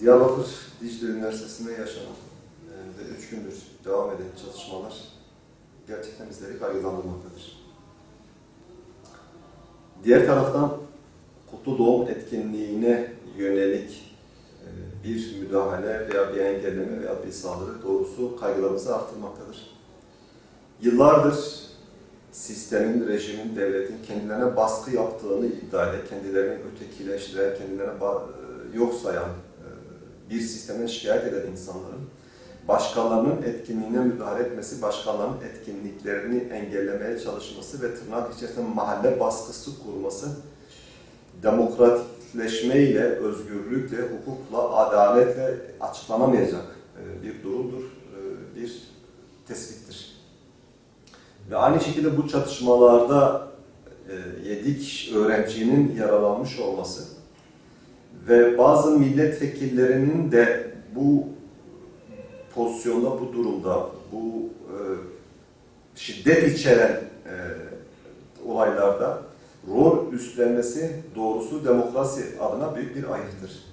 Diyarbakır Dicle Üniversitesi'nde yaşanan e, ve üç gündür devam eden çatışmalar gerçekten bizleri kaygılandırmaktadır. Diğer taraftan kutlu doğum etkinliğine yönelik e, bir müdahale veya bir engelleme veya bir saldırı doğrusu kaygılarımızı artırmaktadır. Yıllardır sistemin, rejimin, devletin kendilerine baskı yaptığını iddia eden, kendilerini ötekileştiren, kendilerine e, yok sayan bir sistemden şikayet eden insanların başkalarının etkinliğine müdahale etmesi, başkalarının etkinliklerini engellemeye çalışması ve tırnak içerisinde mahalle baskısı kurması demokratikleşmeyle, özgürlükle, hukukla, adaletle açıklanamayacak e, bir durumdur, e, bir tespittir. Ve aynı şekilde bu çatışmalarda e, 7 kişi öğrencinin yaralanmış olması ve bazı milletvekillerinin de bu pozisyonda, bu durumda, bu e, şiddet içeren e, olaylarda rol üstlenmesi doğrusu demokrasi adına büyük bir ayıptır.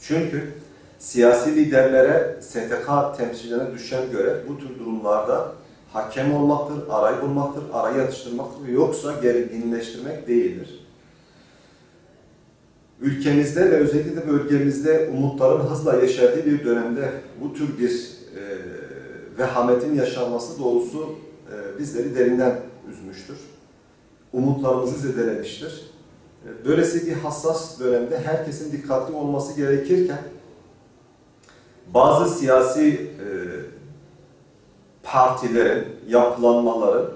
Çünkü siyasi liderlere, STK temsilcilerine düşen görev bu tür durumlarda hakem olmaktır, aray bulmaktır, arayı yatıştırmaktır yoksa gerginleştirmek değildir. Ülkemizde ve özellikle de bölgemizde umutların hızla yeşerdiği bir dönemde bu tür bir e, vehametin yaşanması doğrusu e, bizleri derinden üzmüştür. Umutlarımızı zedelemiştir. E, böylesi bir hassas dönemde herkesin dikkatli olması gerekirken bazı siyasi e, partilerin, yapılanmaların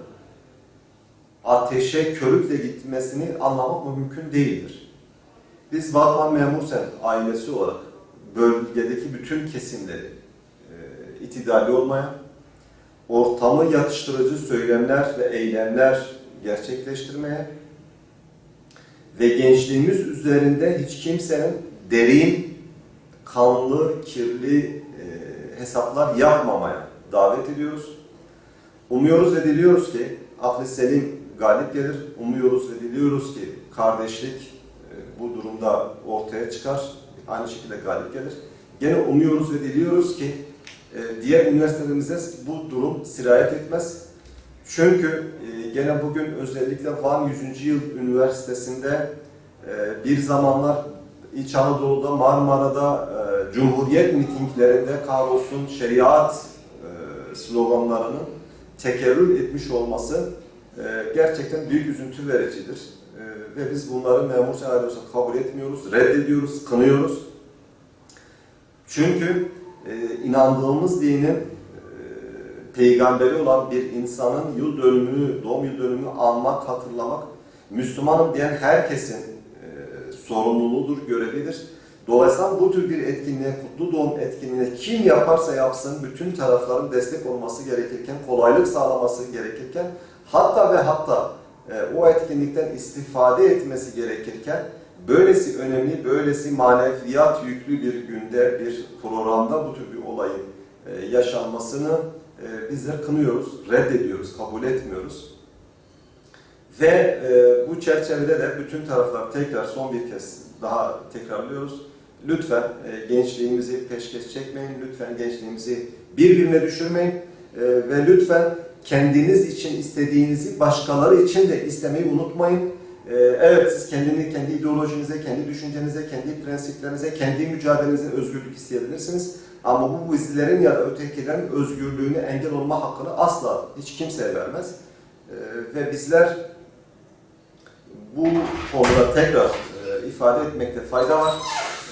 ateşe körükle gitmesini anlamak mümkün değildir. Biz Batman Memursen ailesi olarak bölgedeki bütün kesimleri e, itidali olmaya, ortamı yatıştırıcı söylemler ve eylemler gerçekleştirmeye ve gençliğimiz üzerinde hiç kimsenin derin, kanlı, kirli e, hesaplar yapmamaya davet ediyoruz. Umuyoruz ve diliyoruz ki aklı selim galip gelir. Umuyoruz ve diliyoruz ki kardeşlik bu durumda ortaya çıkar. Aynı şekilde galip gelir. Gene umuyoruz ve diliyoruz ki e, diğer üniversitelerimize bu durum sirayet etmez. Çünkü e, gene bugün özellikle Van 100. Yıl Üniversitesi'nde e, bir zamanlar İç Anadolu'da, Marmara'da e, Cumhuriyet mitinglerinde kahrolsun şeriat e, sloganlarının tekerrür etmiş olması e, gerçekten büyük üzüntü vericidir. E, ve biz bunları memur senaryosu kabul etmiyoruz, reddediyoruz, kınıyoruz. Çünkü e, inandığımız dinin e, peygamberi olan bir insanın yıl dönümünü, doğum yıl dönümünü anmak, hatırlamak, Müslümanım diyen herkesin e, sorumluluğudur, görevidir. Dolayısıyla bu tür bir etkinliğe, kutlu doğum etkinliğine kim yaparsa yapsın bütün tarafların destek olması gerekirken, kolaylık sağlaması gerekirken, hatta ve hatta o etkinlikten istifade etmesi gerekirken, böylesi önemli, böylesi maneviyat yüklü bir günde, bir programda bu tür bir olayın e, yaşanmasını e, bizler kınıyoruz, reddediyoruz, kabul etmiyoruz. Ve e, bu çerçevede de bütün taraflar tekrar son bir kez daha tekrarlıyoruz. Lütfen e, gençliğimizi peşkeş çekmeyin, lütfen gençliğimizi birbirine düşürmeyin e, ve lütfen kendiniz için istediğinizi başkaları için de istemeyi unutmayın. E, evet siz kendini, kendi ideolojinize, kendi düşüncenize, kendi prensiplerinize, kendi mücadelenize özgürlük isteyebilirsiniz. Ama bu bizlerin ya da ötekilerin özgürlüğüne engel olma hakkını asla hiç kimseye vermez. E, ve bizler bu konuda tekrar e, ifade etmekte fayda var.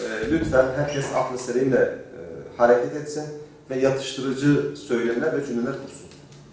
E, lütfen herkes aklı selimle e, hareket etsin ve yatıştırıcı söylemler ve cümleler kursun.